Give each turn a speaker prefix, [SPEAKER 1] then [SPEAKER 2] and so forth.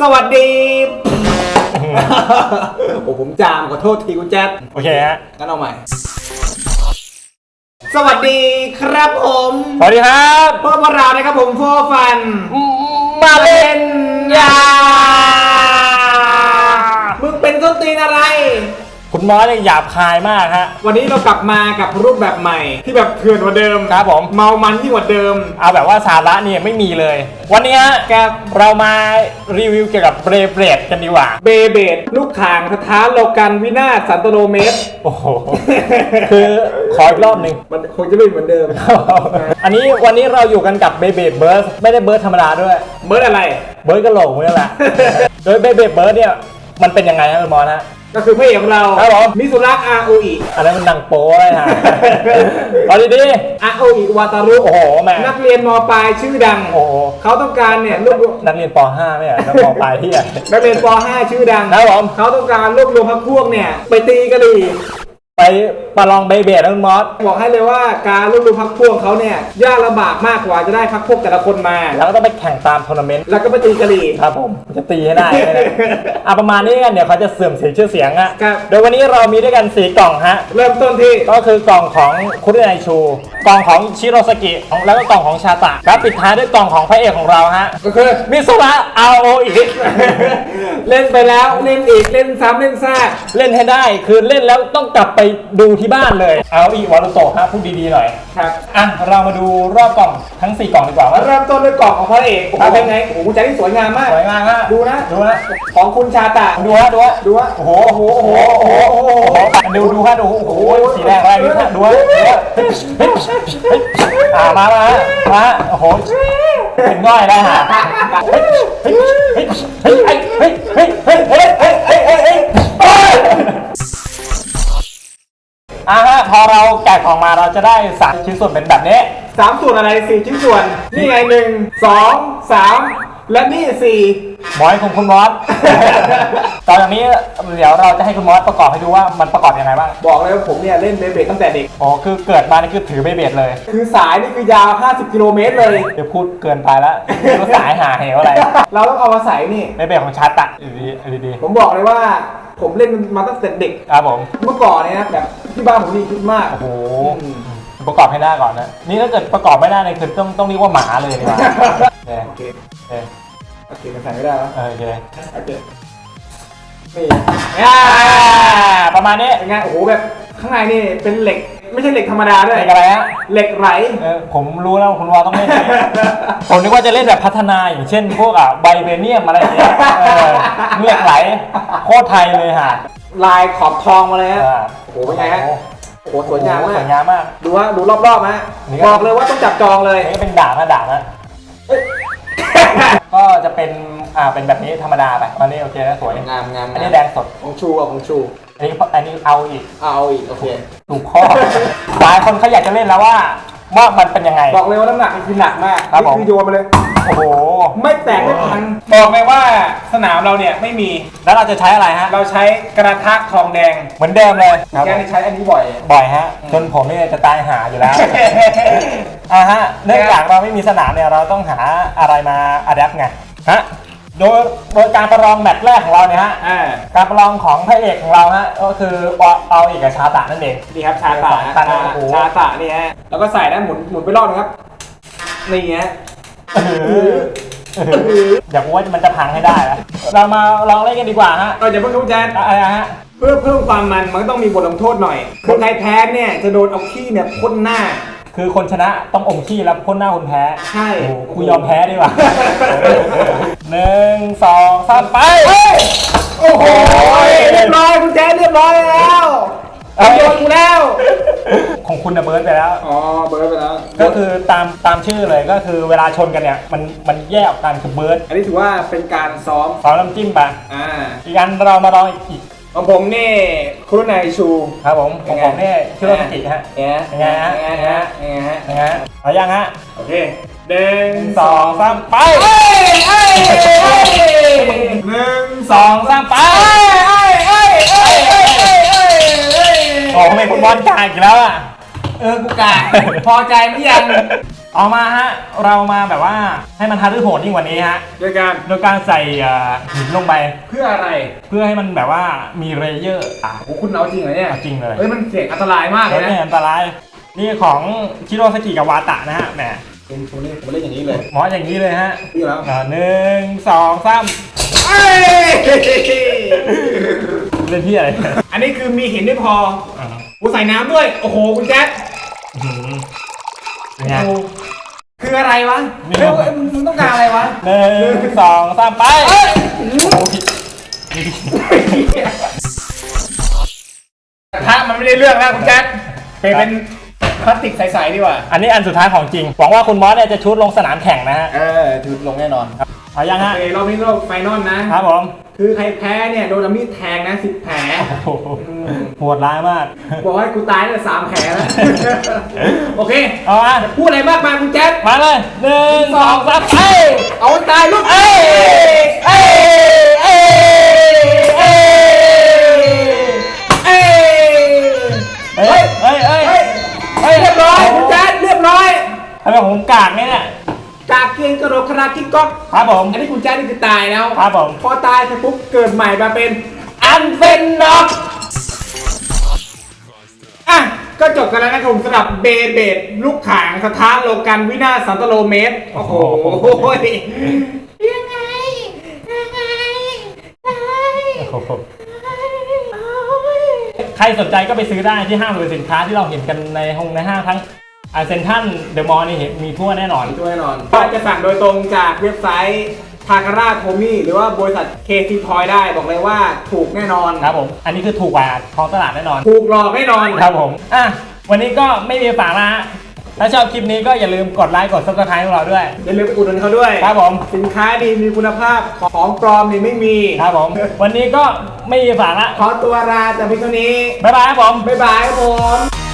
[SPEAKER 1] สวัสดี โอ้ผมจามขอโทษทีคุณแจ๊ด
[SPEAKER 2] โอเคฮะ
[SPEAKER 1] งั้นเอาใหม่ สวัสดีครับผม
[SPEAKER 2] สวัสดีครับ
[SPEAKER 1] พวกเรานะครับผมโฟฟัน
[SPEAKER 2] มาเล่น
[SPEAKER 1] ยา มึงเป็นต้นตีนอะไร
[SPEAKER 2] คุณมอสเนี่ยหยาบคายมากฮะ
[SPEAKER 1] วันนี้เรากลับมากับรูปแบบใหม่ ที่แบบเถื่อนกว่าเดิม
[SPEAKER 2] ครับผม
[SPEAKER 1] เมามันยิ่งกว่าเดิม
[SPEAKER 2] เอาแบบว่าสาระเนี่ยไม่มีเลย วันนี้ฮะ
[SPEAKER 1] กับ
[SPEAKER 2] เรามารีวิวเกี่ยวกับเบรเบรดกันดีกว่า
[SPEAKER 1] เบเบดลูกข่างสถานโลกันวินาศสันตโลเมตร
[SPEAKER 2] โอ้โห คือขออีกรอบหนึ่ง
[SPEAKER 1] มันคงจะไม่เหมือนเดิม
[SPEAKER 2] อันนี้วันนี้เราอยู่กันกับเบเบดเบิร์สไม่ได้เบิร์สธรรมดาด้วย
[SPEAKER 1] เบิร์ดอะไร
[SPEAKER 2] เบิร์สกระโหลกนี่แหละ โดยเบเบดเบิร์สเนี่ยมันเป็นยังไงฮะคุณมอสฮะ
[SPEAKER 1] ก็คือพระเอกของเรา
[SPEAKER 2] ครับผม
[SPEAKER 1] มิสุระอาโออิ
[SPEAKER 2] อันนั้นมันดังโป้เลยฮะ เอาดี
[SPEAKER 1] อาโออิวาตารุ
[SPEAKER 2] ๆโอ้โหแม่
[SPEAKER 1] นักเรียนมปลายชื่อดัง
[SPEAKER 2] โอ้โห
[SPEAKER 1] เขาต้องการเนี่ยรวบรวม
[SPEAKER 2] นักเรียนป .5 ไม่เหรอนักมปลายที่ไหน
[SPEAKER 1] นักเรียนป .5 ชื่อดัง
[SPEAKER 2] ครับผม
[SPEAKER 1] เขาต้องการรวบรวมพรรคพวกเนี่ยไปตีกะหรี่
[SPEAKER 2] ไปประลองเบเบดนะคุณมอส
[SPEAKER 1] บอกให้เลยว่าการรวบรวมพรรคพวกเขาเนี่ยยากลำบากมากกว่าจะได้พรรคพวกแต่ละคนมา
[SPEAKER 2] แล้วก็ต้องไปแข่งตามทัวร์นาเมนต์
[SPEAKER 1] แล้วก็ไปตีกะหรี่
[SPEAKER 2] ครับผมจะตีให้ได้นะ อะประมาณนี้กันเดี๋ยวเขาจะเสื่อมเสียชื่อเสียงอะ
[SPEAKER 1] ครับ
[SPEAKER 2] โดยวันนี้เรามีด้วยกันสีกล่องฮะ
[SPEAKER 1] เริ่มต้นที่
[SPEAKER 2] ก็คือกล่องของคุริไนชู กล่องของชิโรสกิของแล้วก็กล่องของชาตะแล้วปิดท้ายด้วยกล่องของพระเอกของเราฮะ
[SPEAKER 1] ก็คือ
[SPEAKER 2] มิสุระอาโออิ
[SPEAKER 1] เล่นไปแล้วเล่นอีกเล่นซ้ำเล่นซาก
[SPEAKER 2] เล่นให้ได้ คือเล่นแล้วต้องกลับไปดูที่บ้านเลยเอาอีวารุโตะฮะพูดดีๆหน่อย
[SPEAKER 1] ครับ
[SPEAKER 2] อะเรามาดูรอบกล่องทั้ง 4 กล่องดีกว่าว่า
[SPEAKER 1] เริ่มต้นด้วยกล่องของพระเอกโอ้โห
[SPEAKER 2] ครับผม
[SPEAKER 1] เป็นไงโอ้โหคุณแจ๊คนี่สวยงามมาก
[SPEAKER 2] สวยงามฮะ
[SPEAKER 1] ดูนะ
[SPEAKER 2] ดูนะ
[SPEAKER 1] ของคุณชาตะ
[SPEAKER 2] ดูฮะดูฮะ
[SPEAKER 1] ดูว่า
[SPEAKER 2] โอ้โหโอ้โหโอ้โหโอ้โหโอ้โหดูดูฮะดูโอ้โหสีแดงอะไรนี่ฮะดูฮะดูฮะเฮ้ยเฮ้ยเฮ้ยอ่ามามาฮะมาฮะโอ้โหเป็นง่อยได้ฮะเฮ้ยเฮ้ยเฮ้ยเฮ้ยเฮ้ยเฮ้ยเฮ้ยเฮ้ยเฮ้ยเฮ้ยเฮ้ยเฮ้ยเฮ้ย อะฮะพอเราแกะกล่องมาเราจะได้สามชิ้นส่วนเป็นแบบนี้
[SPEAKER 1] สามส่วนอะไรสี่ชิ้นส่วน นี่ไงหนึ่งสองสามและนี่สี่
[SPEAKER 2] หมอยของคุณมอส ตอนจากนี้เดี๋ยวเราจะให้คุณมอสประกอบให้ดูว่ามันประกอบยังไงบ้าง
[SPEAKER 1] บอกเลยว่าผมเนี่ยเล่นเบเบตั้งแต่เด็ก
[SPEAKER 2] อ๋อคือเกิดมานี่คือถือเบเบดเลย
[SPEAKER 1] คือสายนี่คือยาว 50 กิโลเมตรเลย
[SPEAKER 2] เดี๋ยวพูดเกินไปแล้วรู้สายหาเหวอะไร
[SPEAKER 1] เราต้องเอามาใส่นี่
[SPEAKER 2] เบเบดของชาร์ตะดีดีดี
[SPEAKER 1] ผมบอกเลยว่า ผมเล่นมาตั้งแต่เด็ก
[SPEAKER 2] ครับผม
[SPEAKER 1] เมื่อก่อนเนี่ยนะแบบที่บ้านผมนี่คิดมาก
[SPEAKER 2] โอ้โหประกอบให้ได้ก่อนนะ นี่ถ้าเกิดประกอบไม่ได้เนี่ยคือต้องต้องเรียกว่าหมาเลยดีกว่าโอเค
[SPEAKER 1] โอเค
[SPEAKER 2] โอเค
[SPEAKER 1] โอเคมันใส่ไม่ได้แล้ว
[SPEAKER 2] โอเค
[SPEAKER 1] โอเคนี่
[SPEAKER 2] อ่าประมาณนี้
[SPEAKER 1] เป็นไงโอ้โหแบบข้างในนี่เป็นเหล็ก ไม่ใช่เหล็กธรรมดาด้วย
[SPEAKER 2] เป็นอะไรฮะ
[SPEAKER 1] เหล็กไหล
[SPEAKER 2] เออผมรู้แล้วคุณวอต้องเล่นอย่างนี้ผมนึกว่าจะเล่นแบบพัฒนาอย่างเช่น พวกอะไบเบเนียมอะไรอย่างเงี้ยเออเหล็กไหลโคตรไทยเลยฮะ
[SPEAKER 1] ลายขอบทองมาเลยฮะ
[SPEAKER 2] อ่า
[SPEAKER 1] โอ้โหเป็นไงฮะ โอ้โหสวยงาม
[SPEAKER 2] ส
[SPEAKER 1] มา
[SPEAKER 2] วย
[SPEAKER 1] ก
[SPEAKER 2] งามมาก
[SPEAKER 1] ดูว่าดูรอบๆฮะ
[SPEAKER 2] นี่ก็
[SPEAKER 1] บอกเลยว่าต้องจับจองเลย
[SPEAKER 2] อันนี้ก็เป็นด่างนะด่างนะก็จะเป็นอ่าเป็นแบบนี้ธรรมดาไปอันนี้โอเคนะสวย
[SPEAKER 1] งามงาม
[SPEAKER 2] อันนี้แดงสด
[SPEAKER 1] ของชูอะของชู
[SPEAKER 2] อันนี้อันนี้เอาอีก
[SPEAKER 1] เอาอีกโอเค
[SPEAKER 2] ถูกข้อหลายคนเขาอยากจะเล่นแล้วว่าว่ามันเป็นยังไง
[SPEAKER 1] บอกเลยว่าน้ำหนักมันคือหนักมาก
[SPEAKER 2] ครับ
[SPEAKER 1] นี่
[SPEAKER 2] ผม
[SPEAKER 1] คือโยนมาเลย
[SPEAKER 2] โอ้โห
[SPEAKER 1] ไม่แตกไม่พังบอกเลยว่าสนามเราเนี่ยไม่มี
[SPEAKER 2] แล้วเราจะใช้อะไรฮะ
[SPEAKER 1] เราใช้กระทะทองแดง
[SPEAKER 2] เหมือนเดิมเลยครับ
[SPEAKER 1] แก
[SPEAKER 2] ผม
[SPEAKER 1] นี่ใช้อันนี้บ่อย
[SPEAKER 2] บ่อยฮะ จนผมนี่จะตายหาอยู่แล้ว อ่าฮะ เนื่องจากเราไม่มีสนามเนี่ยเราต้องหาอะไรมาอัดแอปไง ฮะ โดยโดยการประลองแมตช์แรกของเราเนี่ยฮะ
[SPEAKER 1] อ่า
[SPEAKER 2] การประลองของพระเอกของเราฮะก็คือเอาเอกบชาตะนั่นเอง
[SPEAKER 1] นี่ครับชาตะ
[SPEAKER 2] ตันโอ้โห
[SPEAKER 1] ชาตะนี่ฮะแล้วก็ใส่นะหมุนหมุนไปรอบนึงครับนี่ฮะ
[SPEAKER 2] เดี๋ยวกูว่ามันจะพังให้ได้แล้วเรามาลองเล่นกันดีกว่าฮะ
[SPEAKER 1] เราจะเพิ่งรู้แจน
[SPEAKER 2] อะไรนะฮะ
[SPEAKER 1] เพื่อเพิ่มความมันมันก็ต้องมีบทลงโทษหน่อยคนใครแพ้เนี่ยจะโดนเอาขี้เนี่ยพ่นหน้า
[SPEAKER 2] คือคนชนะต้องอมขี้แล้วพ่นหน้าคนแพ้
[SPEAKER 1] ใช่
[SPEAKER 2] โอ้โหกูยอมแพ้ดีกว่าหนึ่ง สองสามไป
[SPEAKER 1] โอ้โหเรียบร้อยคุณแจ๊ดเรียบร้อยแล้ว
[SPEAKER 2] เอ้ย
[SPEAKER 1] โดนกูแล้ว
[SPEAKER 2] ของคุณนะเบิร์ดไปแล้ว
[SPEAKER 1] อ๋อเบิร์ดไปแล้ว
[SPEAKER 2] ก็คือตามตามชื่อเลยก็คือเวลาชนกันเนี่ย มันมันแยกออกกันคือเบิร์ด
[SPEAKER 1] อันนี้ถือว่าเป็นการซ้อม
[SPEAKER 2] สองน้ำจิ้มไป
[SPEAKER 1] อ่า
[SPEAKER 2] อีกอันเรามาลองอีก
[SPEAKER 1] ของผมนี่ครุไนชู
[SPEAKER 2] ครับผมของผมเนี่ยชื่อโรสกิฮะ
[SPEAKER 1] เงี้ย
[SPEAKER 2] ยังไงฮะ
[SPEAKER 1] ยังไงฮะยังไงฮะ
[SPEAKER 2] นะฮะเอายังฮะ
[SPEAKER 1] โอเคหนึ่ง
[SPEAKER 2] หนึ่งสองสามไป
[SPEAKER 1] เอ้ยเอ้ยเอ้ยหนึ่ง
[SPEAKER 2] สองสามไป
[SPEAKER 1] เอ้ยเอ้ยเอ้ยเอ้ยเอ้ยเอ้ย
[SPEAKER 2] โอ้ทำไมคุณบอลกลางอีกแล้วอะ
[SPEAKER 1] เออ กูกะพอใจไหมยัง
[SPEAKER 2] ออกมาฮะ เรามาแบบว่าให้มันฮาร์ดโหดยิ่งกว่านี้ฮะ
[SPEAKER 1] โดยการ
[SPEAKER 2] โดยการใส่เอ่อหินลงไป
[SPEAKER 1] เพื่ออะไร
[SPEAKER 2] เพื่อให้มันแบบว่ามีเลเยอร์อะ
[SPEAKER 1] โอ้คุณเอาจริงเหรอเนี่ย
[SPEAKER 2] จริงเลย
[SPEAKER 1] เฮ้ยมันเสี่ยงอันตรายมากเล
[SPEAKER 2] แล้
[SPEAKER 1] ยวนะ
[SPEAKER 2] เนี่ยอันตราย นี่ของชิโรสกิกับวาตะนะฮะ แหม
[SPEAKER 1] เป็นผมเล่นผมเล่นอย่างนี้เลย
[SPEAKER 2] หมออย่างนี้เลยฮะ
[SPEAKER 1] นี่แล้ว
[SPEAKER 2] อ่าหนึ่งสองสาม
[SPEAKER 1] เอ้ย
[SPEAKER 2] เล่นที่อะไร
[SPEAKER 1] อันนี้คือมีหินไม่พอ
[SPEAKER 2] อ่า
[SPEAKER 1] กูใส่น้ำด้วย โอ้โหคุณแจ๊ค
[SPEAKER 2] อื้อหือเป็นไง
[SPEAKER 1] โอ้โหคืออะไรวะ
[SPEAKER 2] ไม่รู้
[SPEAKER 1] เฮ้ยเอ้ยมึงต้องการอะไรวะ
[SPEAKER 2] หนึ่งสองสามไป
[SPEAKER 1] เอ้ยถ้ามันไม่ได้เรื่องแล้วคุณแจ๊คเปลี่ยนเป็นพลาสติกใสๆดีกว่า
[SPEAKER 2] อันนี้อันสุดท้ายของจริง หวังว่าคุณมอสเนี่ยจะชุดลงสนามแข่งนะฮะ
[SPEAKER 1] เออถือลงแน่นอน
[SPEAKER 2] เอายังฮะ
[SPEAKER 1] โอเครอบนี้เราไฟนอลนะ
[SPEAKER 2] ครับผม
[SPEAKER 1] คือใครแพ้เนี่ยโดนเอามีดแทงนะสิบแผล
[SPEAKER 2] โอ้โหโหดร้ายมาก
[SPEAKER 1] บอกให้กูตายตั้งแต่สามแผลแล้ว โอเค
[SPEAKER 2] เอามา
[SPEAKER 1] พูดอะไรมากมายคุณแจ๊ค
[SPEAKER 2] มาเลยหนึ่งสองสามไป
[SPEAKER 1] เอาให้ตายลูก
[SPEAKER 2] เอ้ยเอ้ยเอ้ย
[SPEAKER 1] ยงกระโดดคณะกิ๊กก๊อก
[SPEAKER 2] ครับผม
[SPEAKER 1] อันนี้คุณแจ๊คนี่คือตายแล้ว
[SPEAKER 2] ครับผม
[SPEAKER 1] พอตายเสร็จปุ๊บเกิดใหม่มาเป็น
[SPEAKER 2] อันเป็นน็อก
[SPEAKER 1] อะก็จบกันแล้วนะครับผมสำหรับเบเบดลูกขางสถานโลกันวินาศสันตโลเมตร โอ้โห ยังไง ยังไง
[SPEAKER 2] โอ้โหใครสนใจก็ไปซื้อได้ที่ห้างสรรพสินค้าที่เราเห็นกันในห้องในห้างทั้ง เซนทันเดอะมอลล์นี่เห็นมีทั่วแน่นอน
[SPEAKER 1] ช่วยแน่นอนก็จะสั่งโดยตรงจากเว็บไซต์ทาการาโทมี่หรือว่าบริษัทเคซีทอยได้บอกเลยว่าถูกแน่นอน
[SPEAKER 2] ครับผม อันนี้คือถูกกว่าท้องตลาดแน่นอน
[SPEAKER 1] ถูกหลอกแน่นอน
[SPEAKER 2] ครับผม อะ วันนี้ก็ไม่มีฝากนะฮะถ้าชอบคลิปนี้ก็อย่าลืมกดไลค์กด subscribe ของเราด้วย
[SPEAKER 1] อย่าลืมไปอุดหนุนเขาด้วย
[SPEAKER 2] ครับผม
[SPEAKER 1] สินค้าดีมีคุณภาพของปลอมนี่ไม่มี
[SPEAKER 2] ครับผม วันนี้ก็ไม่มีฝากละ
[SPEAKER 1] ขอตัวลาแต่เพียงเท่านี้
[SPEAKER 2] บ๊ายบายครับผม
[SPEAKER 1] บ๊ายบายครับผม